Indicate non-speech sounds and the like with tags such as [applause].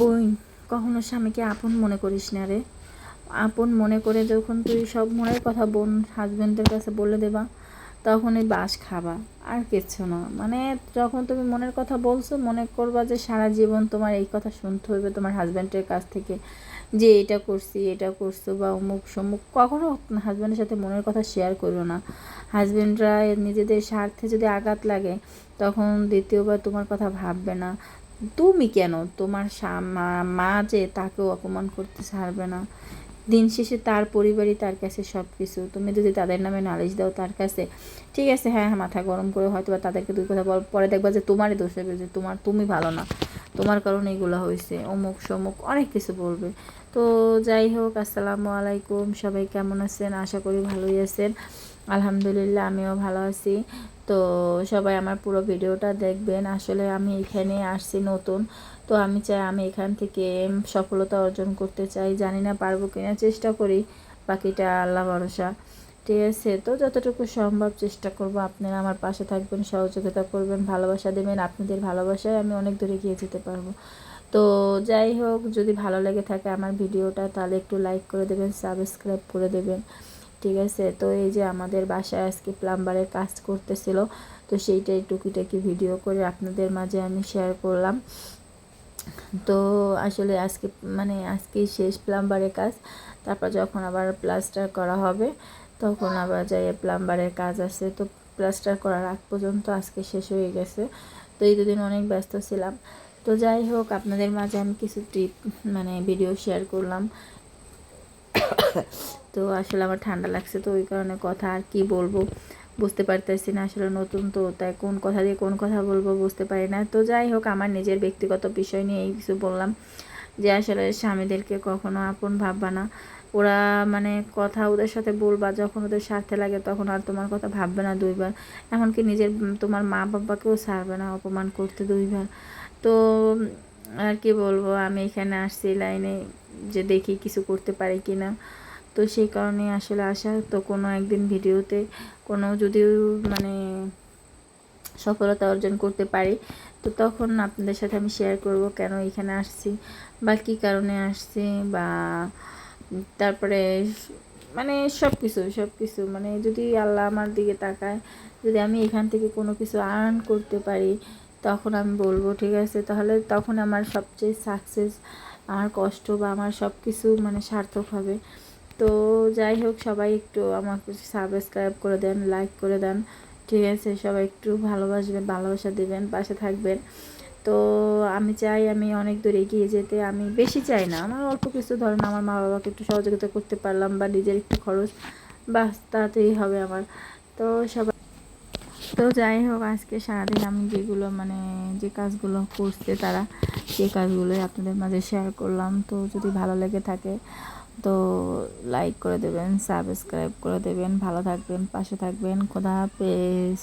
বই, কখনো স্বামীকে আপন মনে করিস না রে। আপন মনে করে যখন তুই সব মনের কথা বোন হাজব্যান্ডের কাছে বলে দেবা তখনই বাস খাবা, আর কিচ্ছু না। মানে যখন তুমি মনের কথা বলছো, মনে করবা যে সারা জীবন তোমার এই কথা শুনতে হইবে তোমার হাজব্যান্ডের কাছ থেকে, যে এটা করছি, এটা করছ বা অমুক সমুক। কখনো হাজব্যান্ডের সাথে মনের কথা শেয়ার করো না। হাজব্যান্ডরা নিজেদের স্বার্থে যদি আঘাত লাগে, তখন দ্বিতীয়বার তোমার কথা ভাববে না। তুমি কেন? তোমার মা- যে তাকেও অপমান করতে ছাড়বে না। দিন শেষে তার পরিবারই তার কাছে সব কিছু তুমি যদি তাদের নামে নালিশ দাও তার কাছে, ঠিক আছে হ্যাঁ হ্যাঁ মাথা গরম করে হয়তো বা তাদেরকে দুই কথা বল। পরে দেখবা যে তোমারই দোষ হবে যে তোমার তুমি ভালো না। তোমার কারণে এগুলো হয়েছে অমুক, সমুক অনেক কিছু বলবে। তো যাই হোক, আসসালামু আলাইকুম। সবাই কেমন আছেন? আশা করি ভালোই আছেন। আলহামদুলিল্লাহ, আমিও ভালো আছি। তো সবাই আমার পুরো ভিডিওটা দেখবেন। আসলে আমি এখানে আসছি নতুন। তো আমি চাই আমি এখান থেকে সফলতা অর্জন করতে চাই। জানি না পারব কিনা, চেষ্টা করি বাকিটা আল্লাহ ভরসা। ঠিক আছে, তো যতটুকু সম্ভব চেষ্টা করব। আপনারা আমার পাশে থাকবেন, সহযোগিতা করবেন, ভালোবাসা দেবেন। আপনাদের ভালোবাসায় আমি অনেক দূরে গিয়ে যেতে পারব। তো যাই হোক, যদি ভালো লেগে থাকে আমার ভিডিওটা, তাহলে একটু লাইক করে দেবেন সাবস্ক্রাইব করে দেবেন। ঠিক আছে? তো এই যে আমাদের বাসায় আজকে প্লাম্বারের কাজ করতেছিল, তো সেইটাই টুকিটাকি ভিডিও করে আপনাদের মাঝে আমি শেয়ার করলাম। তো আসলে আজকে মানে আজকেই শেষ প্লাম্বারের কাজ। তারপর যখন আবার প্লাস্টার করা হবে, তখন আবার যাই প্লাম্বারের কাজ আছে। তো প্লাস্টার করার আগ পর্যন্ত আজকে শেষ হয়ে গেছে। তো এই দুদিন অনেক ব্যস্ত ছিলাম। তো যাই হোক, আপনাদের মাঝে আমি কিছু ট্রিপ মানে ভিডিও শেয়ার করলাম। [coughs] তো আসলে আমার ঠান্ডা লাগছে, তো ওই কারণে কথা আর কি বলব? বুঝতে পারতেছি না আসলে নতুন তো, তাই কোন কথা দিয়ে কোন কথা বলব বুঝতে পারি না। তো যাই হোক, আমার নিজের ব্যক্তিগত বিষয় নিয়ে এই কিছু বললাম যে আসলে স্বামীদেরকে কখনো আপন ভাববা না। ওরা মানে কথা ওদের সাথে বলবা, যখন ওদের স্বার্থে লাগে তখন আর তোমার কথা ভাববে না দুইবার। এমনকি নিজের তোমার মা বাবাকেও ছাড়বে না, অপমান করতে দুইবার। তো আর কি বলব, আমি এখানে আসছি লাইনে। যে দেখি কিছু করতে পারি কি না তো সেই কারণে আসলে আসা তো কোনো একদিন ভিডিওতে কোনো যদি মানে সফলতা অর্জন করতে পারি, তো তখন আপনাদের সাথে আমি শেয়ার করব কেন এখানে আসছি বা কী কারণে আসছি বা তারপরে মানে সব কিছু সব কিছু মানে যদি আল্লাহ আমার দিকে তাকায়, যদি আমি এখান থেকে কোনো কিছু আর্ন করতে পারি, তখন আমি বলব, ঠিক আছে? তাহলে তখন আমার সবচেয়ে সাকসেস আমার কষ্ট বা আমার সব কিছু মানে সার্থক হবে। তো যাই হোক, সবাই একটু আমাকে সাবস্ক্রাইব করে দেন লাইক করে দেন। ঠিক আছে, সবাই একটু ভালোবাসবেন, ভালোবাসা দিবেন, পাশে থাকবেন। তো আমি চাই আমি অনেক দূর এগিয়ে যেতে, আমি বেশি চাই না। আমার অল্প কিছু ধরেন আমার মা বাবাকে একটু সহযোগিতা করতে পারলাম বা নিজের একটু খরচ, বাস তাতেই হবে আমার। তো সবাই তো যাই হোক, আজকে সারাদিন আমি যেগুলো মানে যে কাজগুলো করছে তারা, সেই কাজগুলোই আপনাদের মাঝে শেয়ার করলাম। তো যদি ভালো লেগে থাকে, তো লাইক করে দেবেন সাবস্ক্রাইব করে দেবেন, ভালো থাকবেন, পাশে থাকবেন, খোদা হাফেজ।